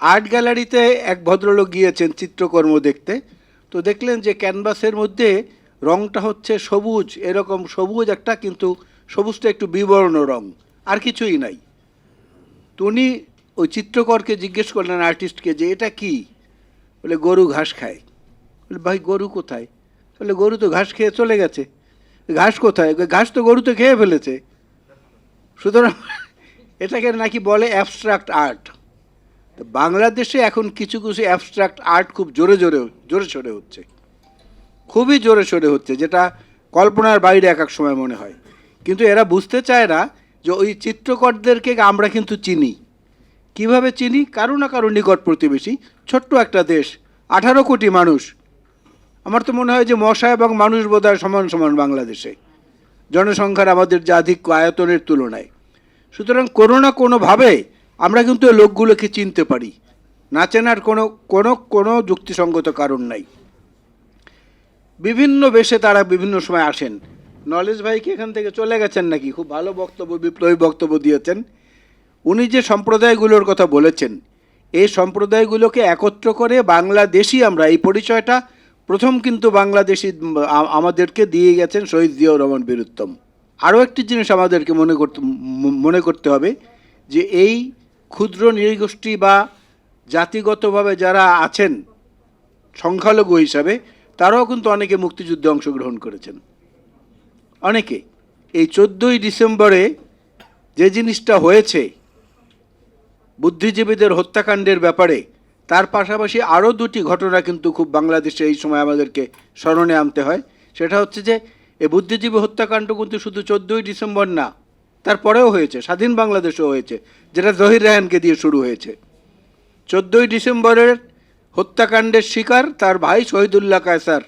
Art গ্যালারিতে এক ভদ্রলোক গিয়েছেন চিত্রকর্ম দেখতে। তো দেখলেন যে ক্যানভাসের মধ্যে রংটা হচ্ছে সবুজ, এরকম সবুজ একটা, কিন্তু সবুজটা একটু বিবর্ণ রং, আর কিছুই নাই। তো উনি ওই চিত্রকরকে জিজ্ঞেস করলেন আর্টিস্টকে যে, এটা কি? বলে, গরু ঘাস খায়। বলে, ভাই, গরু কোথায়? বলে, গরু তো ঘাস খেয়ে চলে গেছে। ঘাস কোথায়? ঘাস তো গরু তো খেয়ে ফেলেছে। সুতরাং এটাকে নাকি বলে অ্যাবস্ট্রাক্ট আর্ট বাংলাদেশে এখন কিছু কিছু অ্যাবস্ট্রাক্ট আর্ট খুব জোরে জোরে জোরে সোরে হচ্ছে। খুবই জোরে সোরে হচ্ছে, যেটা কল্পনার বাইরে এক এক সময় মনে হয়। কিন্তু এরা বুঝতে চায় না যে ওই চিত্রকরদেরকে আমরা কিন্তু চিনি। কীভাবে চিনি? কারও না কারও নিকট প্রতিবেশী, ছোট্ট একটা দেশ, আঠারো কোটি মানুষ। আমার তো মনে হয় যে মশা এবং মানুষ বোধহয় সমান সমান বাংলাদেশে। জনসংখ্যার আমাদের যে আধিক্য আয়তনের তুলনায়। সুতরাং কোনো না কোনোভাবে আমরা কিন্তু লোকগুলোকে চিনতে পারি। না চেনার কোনো কোনো কোনো যুক্তিসঙ্গত কারণ নাই। বিভিন্ন বেশে তারা বিভিন্ন সময় আসেন। নলেজ ভাই কি এখান থেকে চলে গেছেন নাকি? খুব ভালো বক্তব্য, বিপ্লবী বক্তব্য দিয়েছেন। উনি যে সম্প্রদায়গুলোর কথা বলেছেন, এই সম্প্রদায়গুলোকে একত্র করে বাংলাদেশি আমরা, এই পরিচয়টা প্রথম কিন্তু বাংলাদেশি আমাদেরকে দিয়ে গেছেন শহীদ জিয়াউর রহমান বীরুত্তম। আরও একটি জিনিস আমাদেরকে মনে করতে মনে করতে হবে যে এই ক্ষুদ্র নৃগোষ্ঠী বা জাতিগতভাবে যারা আছেন, সংখ্যালঘু হিসাবে, তারাও কিন্তু অনেকে মুক্তিযুদ্ধে অংশগ্রহণ করেছেন। অনেকে। এই চোদ্দোই ডিসেম্বরে যে জিনিসটা হয়েছে, বুদ্ধিজীবীদের হত্যাকাণ্ডের ব্যাপারে, তার পাশাপাশি আরও দুটি ঘটনা কিন্তু খুব বাংলাদেশে এই সময় আমাদেরকে স্মরণে আনতে হয়। সেটা হচ্ছে যে এই বুদ্ধিজীবী হত্যাকাণ্ড কিন্তু শুধু চোদ্দোই ডিসেম্বর না তারপরেও হয়েছে, স্বাধীন বাংলাদেশও হয়েছে, যেটা জহির রায়হানকে দিয়ে শুরু হয়েছে। চোদ্দোই ডিসেম্বরের হত্যাকাণ্ডের শিকার তার ভাই শহীদুল্লাহ কায়সার,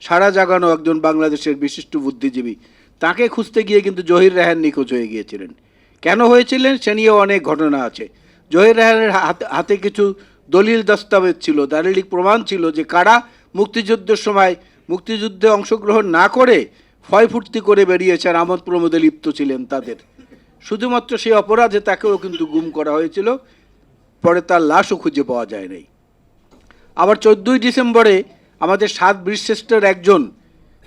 সারা জাগানো একজন বাংলাদেশের বিশিষ্ট বুদ্ধিজীবী। তাকে খুঁজতে গিয়ে কিন্তু জহির রায়হান নিখোঁজ হয়ে গিয়েছিলেন। কেন হয়েছিলেন সে নিয়েও অনেক ঘটনা আছে। জহির রায়হানের হাত- কিছু দলিল দস্তাবেজ ছিল দালিলিক প্রমাণ ছিল যে কারা মুক্তিযুদ্ধের সময় মুক্তিযুদ্ধে অংশগ্রহণ না করে ক্ষয়ফূর্তি করে বেরিয়েছেন আমোদ প্রমোদে লিপ্ত ছিলেন তাদের। শুধুমাত্র সেই অপরাধে তাকেও কিন্তু গুম করা হয়েছিল, পরে তার লাশও খুঁজে পাওয়া যায় নাই আবার চোদ্দোই ডিসেম্বরে আমাদের সাত বীরশ্রেষ্ঠের একজন,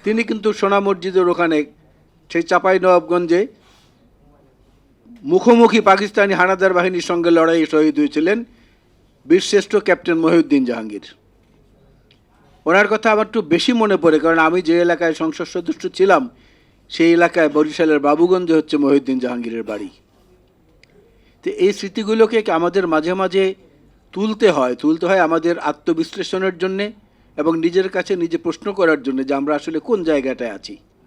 তিনি কিন্তু সোনা মসজিদের ওখানে, সেই চাপাই নবাবগঞ্জে মুখোমুখি পাকিস্তানি হানাদার বাহিনীর সঙ্গে লড়াইয়ে শহীদ হয়েছিলেন বীরশ্রেষ্ঠ ক্যাপ্টেন মহিউদ্দিন জাহাঙ্গীর। ওনার কথা আমার একটু বেশি মনে পড়ে, কারণ আমি যে এলাকায় সংসদ সদস্য ছিলাম সেই এলাকায় বরিশালের বাবুগঞ্জে হচ্ছে মহিউদ্দিন জাহাঙ্গীরের বাড়ি। তো এই স্মৃতিগুলোকে আমাদের মাঝে মাঝে তুলতে হয়? তুলতে হয় আমাদের আত্মবিশ্লেষণের জন্যে এবং নিজের কাছে নিজে প্রশ্ন করার জন্য যে আমরা আসলে কোন জায়গাটায় আছি?